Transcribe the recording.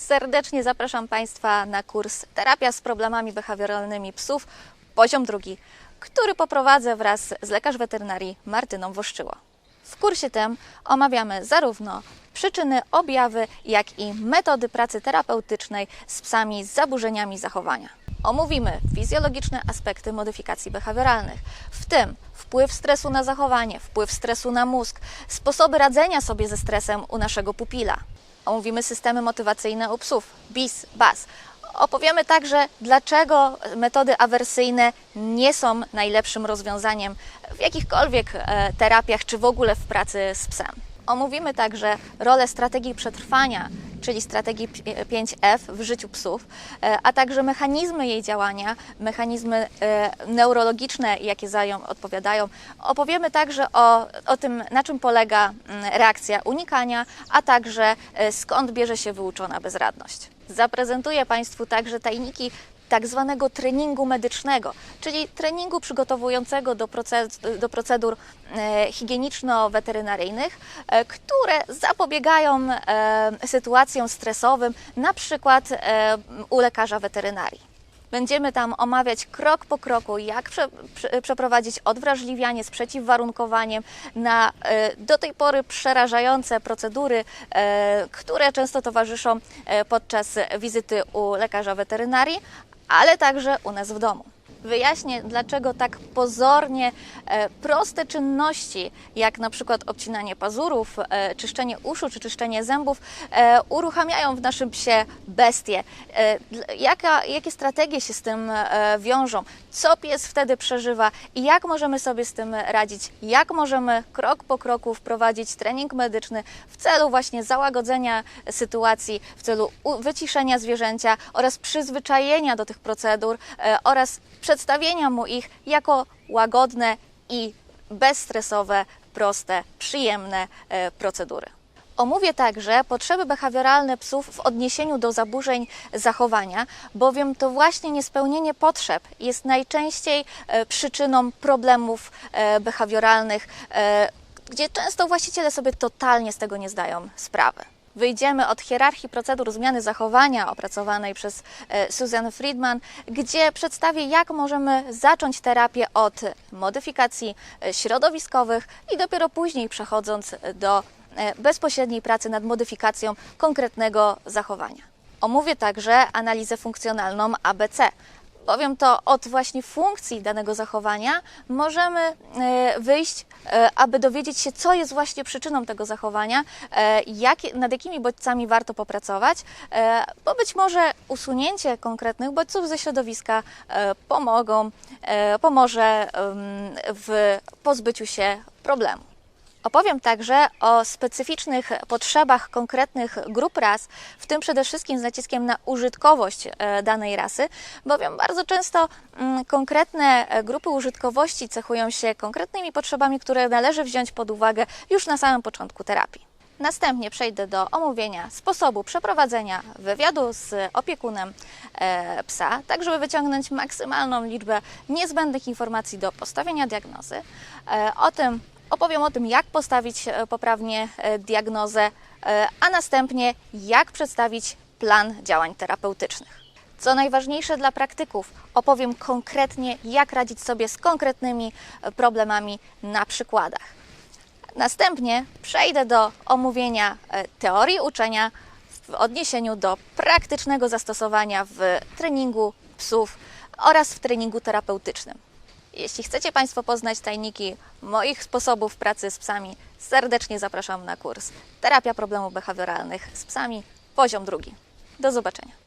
Serdecznie zapraszam Państwa na kurs Terapia z problemami behawioralnymi psów, poziom drugi, który poprowadzę wraz z lekarz weterynarii Martyną Woszczyło. W kursie tym omawiamy zarówno przyczyny, objawy, jak i metody pracy terapeutycznej z psami z zaburzeniami zachowania. Omówimy fizjologiczne aspekty modyfikacji behawioralnych, w tym wpływ stresu na zachowanie, wpływ stresu na mózg, sposoby radzenia sobie ze stresem u naszego pupila. Omówimy systemy motywacyjne u psów, BIS, BAS. Opowiemy także, dlaczego metody awersyjne nie są najlepszym rozwiązaniem w jakichkolwiek e, terapiach czy w ogóle w pracy z psem. Omówimy także rolę strategii przetrwania, czyli strategii 5F w życiu psów, e, a także mechanizmy jej działania, mechanizmy e, neurologiczne, jakie za ją odpowiadają. Opowiemy także o, o tym, na czym polega mm, reakcja unikania, a także e, skąd bierze się wyuczona bezradność. Zaprezentuję Państwu także tajniki tak zwanego treningu medycznego, czyli treningu przygotowującego do, do procedur e, higieniczno-weterynaryjnych, e, które zapobiegają e, sytuacjom stresowym, na przykład u lekarza weterynarii. Będziemy tam omawiać krok po kroku, jak prze, prze, przeprowadzić odwrażliwianie z przeciwwarunkowaniem na e, do tej pory przerażające procedury, e, które często towarzyszą e, podczas wizyty u lekarza weterynarii, ale także u nas w domu. Wyjaśnię, dlaczego tak pozornie e, proste czynności, jak na przykład obcinanie pazurów, e, czyszczenie uszu czy czyszczenie zębów, e, uruchamiają w naszym psie bestie. Jaka, jakie strategie się z tym wiążą, co pies wtedy przeżywa? I jak możemy sobie z tym radzić, jak możemy krok po kroku wprowadzić trening medyczny w celu właśnie załagodzenia sytuacji, w celu wyciszenia zwierzęcia oraz przyzwyczajenia do tych procedur oraz przedstawienia mu ich jako łagodne i bezstresowe, proste, przyjemne e, procedury. Omówię także potrzeby behawioralne psów w odniesieniu do zaburzeń zachowania, bowiem to właśnie niespełnienie potrzeb jest najczęściej e, przyczyną problemów e, behawioralnych, gdzie często właściciele sobie totalnie z tego nie zdają sprawy. Wyjdziemy od hierarchii procedur zmiany zachowania opracowanej przez e, Susan Friedman, gdzie przedstawię, jak możemy zacząć terapię od modyfikacji e, środowiskowych i dopiero później przechodząc do e, bezpośredniej pracy nad modyfikacją konkretnego zachowania. Omówię także analizę funkcjonalną ABC. Powiem to od właśnie funkcji danego zachowania możemy e, wyjść, e, aby dowiedzieć się, co jest właśnie przyczyną tego zachowania, e, jak, nad jakimi bodźcami warto popracować, bo być może usunięcie konkretnych bodźców ze środowiska pomogą, pomoże w pozbyciu się problemu. Opowiem także o specyficznych potrzebach konkretnych grup ras, w tym przede wszystkim z naciskiem na użytkowość e, danej rasy, bowiem bardzo często mm, konkretne e, grupy użytkowości cechują się konkretnymi potrzebami, które należy wziąć pod uwagę już na samym początku terapii. Następnie przejdę do omówienia sposobu przeprowadzenia wywiadu z opiekunem e, psa, tak żeby wyciągnąć maksymalną liczbę niezbędnych informacji do postawienia diagnozy. O tym opowiem o tym, jak postawić e, poprawnie e, diagnozę, e, a następnie jak przedstawić plan działań terapeutycznych. Co najważniejsze dla praktyków, opowiem konkretnie, jak radzić sobie z konkretnymi problemami na przykładach. Następnie przejdę do omówienia teorii uczenia w odniesieniu do praktycznego zastosowania w treningu psów oraz w treningu terapeutycznym. Jeśli chcecie Państwo poznać tajniki moich sposobów pracy z psami, serdecznie zapraszam na kurs Terapia problemów behawioralnych z psami, poziom drugi. Do zobaczenia.